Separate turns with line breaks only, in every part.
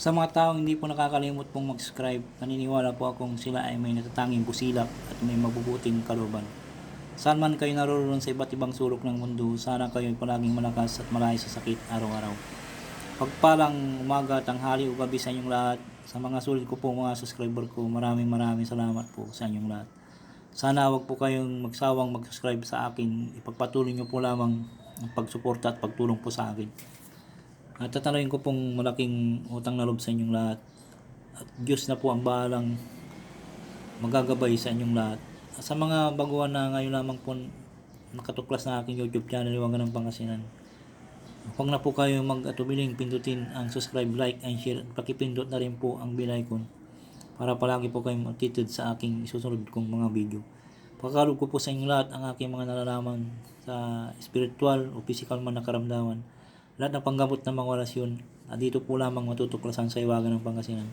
Sa mga taong hindi po nakakalimot pong mag-subscribe, naniniwala po akong sila ay may natatanging busilak at may mabubuting kaluban. Saan man kayo naroon sa iba't ibang sulok ng mundo, sana kayo ay palaging malakas at malayo sa sakit araw-araw. Pagpalang umaga, tanghali o gabi sa inyong lahat, sa mga sulit ko po mga subscriber ko, maraming maraming salamat po sa inyong lahat. Sana wag po kayong magsawang mag-subscribe sa akin. Ipagpatuloy nyo po lamang ang pagsuporta at pagtulong po sa akin. At tatanungin ko pong malaking utang na loob sa inyong lahat. At Diyos na po ang bahalang magagabay sa inyong lahat. At sa mga baguhan na ngayon lamang po nakatuklas na aking YouTube channel, Iwagan ng Pangasinan. Huwag na po kayo mag-atubiling pindutin ang subscribe, like, and share. At pakipindot na rin po ang bell icon para palagi po kayong updated sa aking isusunod kong mga video. Pagkakalog ko po sa inyong lahat ang aking mga nalalaman sa spiritual o physical man na karamdaman. Lahat ng panggamot ng mga orasyon na dito po lamang matutuklasan sa iwagan ng Pangasinan.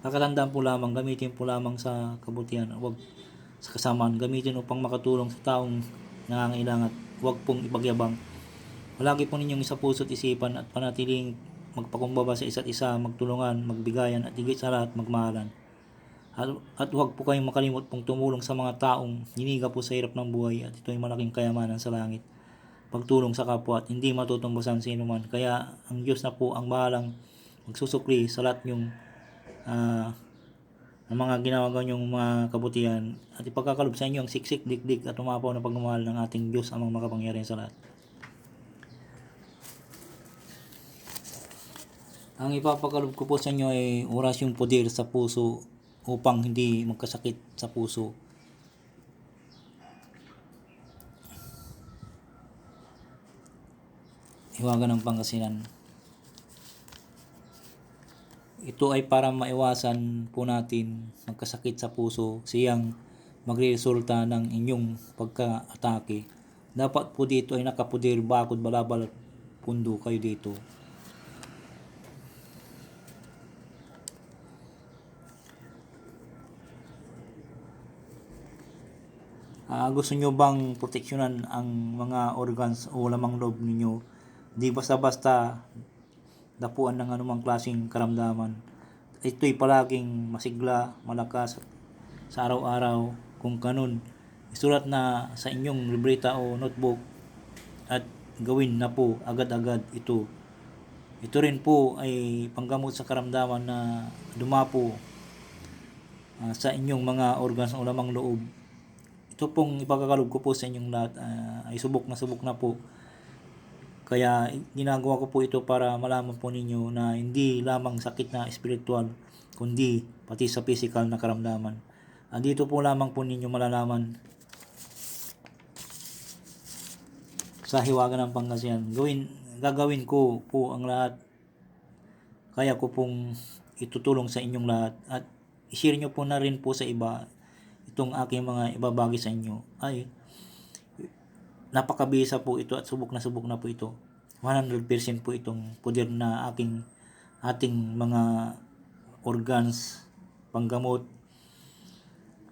Kakatandaan po lamang, gamitin po lamang sa kabutihan, huwag sa kasamaan, gamitin upang makatulong sa taong nangangailangan at huwag pong ipagyabang. Palagi po ninyong isa puso't isipan at panatiling magpakumbaba sa isa't isa, magtulungan, magbigayan at higit sa lahat magmahalan. At, at huwag po kayong makalimot pong tumulong sa mga taong hiniga po sa hirap ng buhay at ito ay malaking kayamanan sa langit. Pagtulong sa kapwa at hindi matutumbasan sino man. Kaya ang Diyos na po ang bahalang magsusukli sa lahat yung ang mga ginawa niyong mga kabutihan at ipagkakalob sa inyo ang siksik, dikdik at umapaw na pagmamahal ng ating Diyos amang makapangyarihan sa lahat. Ang ipapakalob ko po sa inyo ay oras yung poder sa puso upang hindi magkasakit sa puso. Hiwaga ng Pangasinan. Ito ay para maiwasan po natin magkasakit sa puso siyang magresulta ng inyong pagka-atake. Dapat po dito ay nakapudir bakod balabal pundo kayo dito. Ah, gusto nyo bang proteksyonan ang mga organs o lamang loob ninyo? Di basta-basta dapuan ng anumang klaseng karamdaman. Ito'y palaging masigla, malakas sa araw-araw. Kung kanun, isulat na sa inyong libreta o notebook at gawin na po agad-agad ito. Ito rin po ay panggamot sa karamdaman na dumapo ah, sa inyong mga organs o lamang loob ito pong ipagkakalog ko po sa inyong lahat ah, ay subok na subok na po. Kaya ginagawa ko po ito para malaman po ninyo na hindi lamang sakit na espiritual, kundi pati sa physical na karamdaman. Andito po lamang po ninyo malalaman sa hiwaga ng Pangasinan. Gawin, gagawin ko po ang lahat. Kaya ko pong itutulong sa inyong lahat at i-share nyo po na rin po sa iba itong aking mga ibabagi sa inyo ay napakabisa po ito at subok na subok na po ito. 100% po itong puder na aking ating mga organs panggamot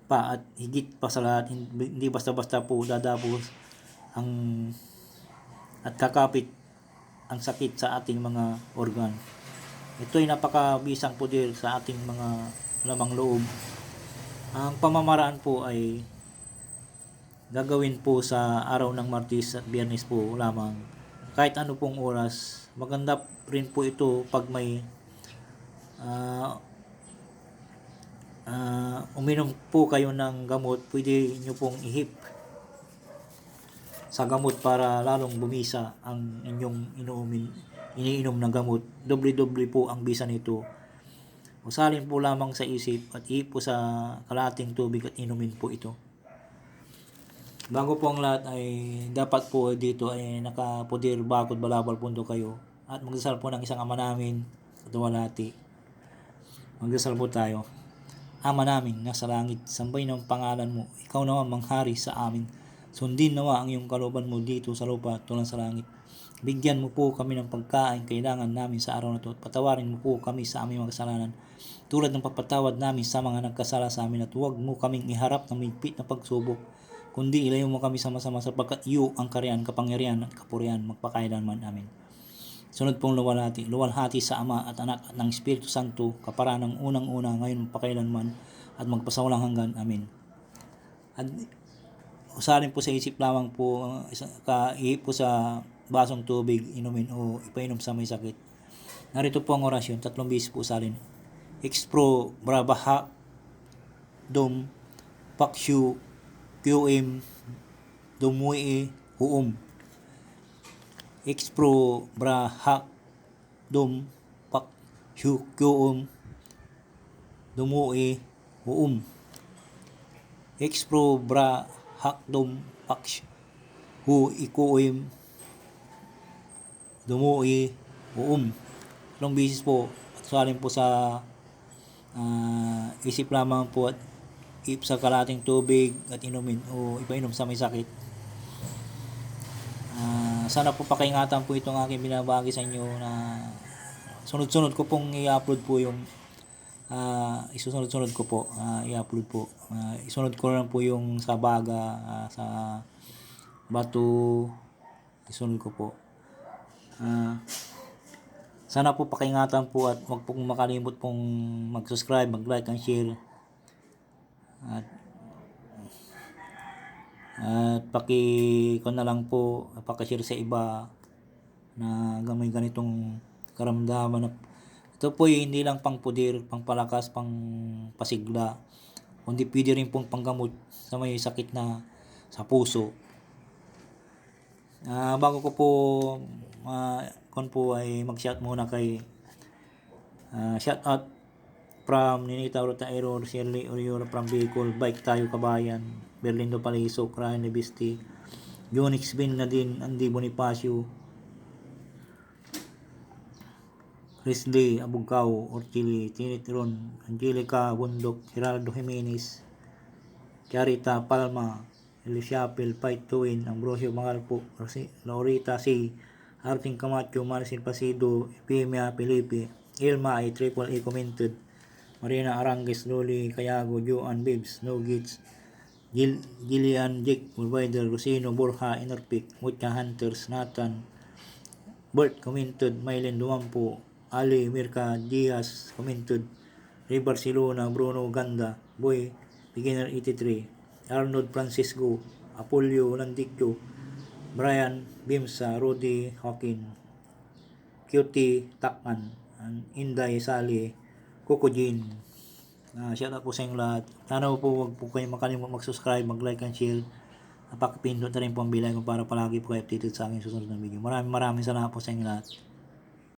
pa at higit pa sa lahat. Hindi basta-basta po dadapos ang at kakapit ang sakit sa ating mga organ. Ito ay napakabisang puder sa ating mga lamang loob. Ang pamamaraan po ay gagawin po sa araw ng Martes at Biyernes po lamang. Kahit ano pong oras. Maganda rin po ito pag may ah, ah, uminom po kayo ng gamot, pwede nyo pong ihip sa gamot para lalong bumisa ang inyong inuumin, iniinom ng gamot. Doble-doble po ang bisa nito. Usalin po lamang sa isip at ihip po sa kalating tubig at inumin po ito. Bago po ang lahat ay dapat po dito ay nakapudir bakod balabal pundo kayo at magdasal po ng isang ama namin at walati. Magdasal po tayo. Ama namin nasa langit, sambay ng pangalan mo. Ikaw naman manghari sa amin. Sundin nawa ang iyong kalooban mo dito sa lupa tulad sa langit. Bigyan mo po kami ng pagkain kailangan namin sa araw na ito at patawarin mo po kami sa aming mga kasalanan tulad ng papatawad namin sa mga nagkasala sa amin at huwag mo kaming iharap ng migpit na pagsubok kundi ilayo mo kami sa masama sapagkat iyo ang kariyan, kapangyarihan at kapurihan magpakailanman amin. Sunod pong luwalhati, luwalhati sa Ama at Anak at ng Espiritu Santo, kapara ng unang-una, ngayon pakailanman, at magpasawalang hanggan. Amen. At usalin po sa isip lamang po, uh, kaihip po sa basong tubig, inumin o ipainom sa may sakit. Narito po ang orasyon, tatlong bisis po usalin. Expro Brabaha Dom Pakshu QM Dumui Huum. Expro Braha Dom Pakshu QM Dumui Huum. Expro Braha Dom Pakshu Hu Ikuim Dumui Huum. Tatlong bisis po at po sa ah, isip lamang po at ip sa kalating tubig at inumin o ipainom sa may sakit. Ah, sana po pakaingatan po itong aking binabagi sa inyo na sunod-sunod ko pong i-upload po yung ah, isusunod-sunod ko po ah, i-upload po. Ah, isunod ko lang po yung sa baga, ah, sa bato, isunod ko po. Ah, sana po pakaingatan po at huwag pong makalimot pong mag-subscribe, mag-like, and share. At at paki ko na lang po, paki-share sa iba na gamay ganitong karamdaman na ito po hindi lang pang pudir, pang palakas, pang pasigla, kundi pwede rin pong panggamot sa may sakit na sa puso. Ah, bago ko po uh, kon po ay mag-shout muna kay ah, shout out from Ninita Rotaero, Shirley Oriolo from Bicol, Bike Tayo Kabayan, Berlindo Paliso, Crane Lebisti, Unix Bin Nadine, Andy Bonifacio, Chris Lee, Abugao, Orchili, Tinitron, Angelica Bundok, Geraldo Jimenez, Charita Palma, Elisiapel, Win, Ambrosio Mangalpo, Rosi- Laurita C, Arting Camacho, Marcel Pasido, Epimia Felipe, Ilma ay Triple A commented, Marina Arangues, Loli Cayago, Joan Bibbs, No Gits, Gil Gillian Jake, Provider, Rosino, Borja, Inorpic, Mucha Hunters, Nathan, Bert commented, Mylen Duampo, Ali Mirka Diaz commented, Ray Barcelona, Bruno Ganda, Boy, Beginner 83, Arnold Francisco, Apollo Landicchio, Brian Bimsa, Rudy Hawkin, Cutie Takman, Inday Sali, Jean. Ah, shout out po sa inyong lahat. Sana po huwag po kayo makalimut mag-subscribe, mag-like and share. Napakapindot na rin po ang bilay ko para palagi po kayo updated sa aking susunod na video. Maraming maraming salamat po sa inyong lahat.